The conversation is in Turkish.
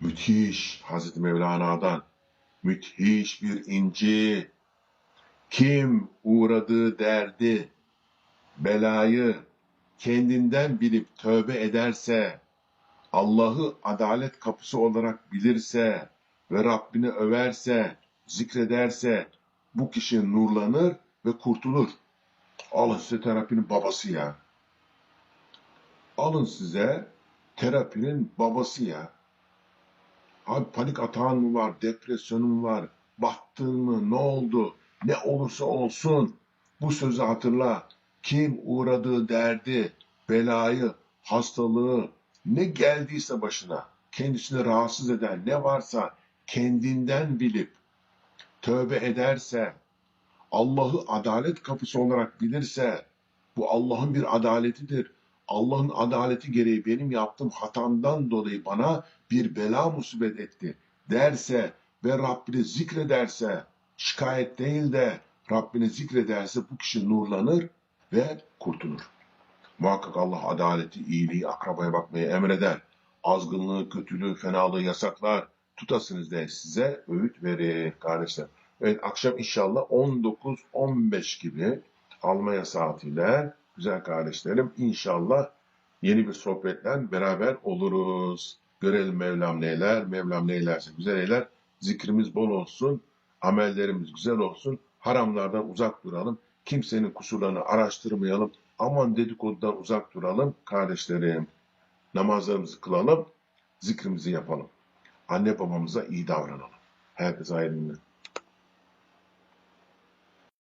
müthiş Hazreti Mevlana'dan müthiş bir inci. Kim uğradığı derdi, belayı kendinden bilip tövbe ederse, Allah'ı adalet kapısı olarak bilirse ve Rabbini överse, zikrederse bu kişi nurlanır ve kurtulur. Alın size terapinin babası ya. Alın size terapinin babası ya. Abi panik atağın mı var, depresyonun mu var, battın mı, ne oldu, ne olursa olsun bu sözü hatırla. Kim uğradığı derdi, belayı, hastalığı, ne geldiyse başına, kendisini rahatsız eden ne varsa kendinden bilip tövbe ederse, Allah'ı adalet kapısı olarak bilirse, bu Allah'ın bir adaletidir. Allah'ın adaleti gereği benim yaptığım hatamdan dolayı bana bir bela musibet etti derse ve Rabbini zikrederse, şikayet değil de Rabbini zikrederse bu kişi nurlanır ve kurtulur. Muhakkak Allah adaleti, iyiliği, akrabaya bakmayı emreder. Azgınlığı, kötülüğü, fenalığı yasaklar. Tutasınız de size öğüt verir kardeşler. Evet akşam inşallah 19-15 gibi Almanya saatiyle güzel kardeşlerim inşallah yeni bir sohbetle beraber oluruz. Görelim Mevlam neyler, Mevlam neylerse güzel eyler. Zikrimiz bol olsun, amellerimiz güzel olsun. Haramlardan uzak duralım. Kimsenin kusurlarını araştırmayalım. Aman dedikodudan uzak duralım kardeşlerim. Namazlarımızı kılalım, zikrimizi yapalım. Anne babamıza iyi davranalım. Herkese günler.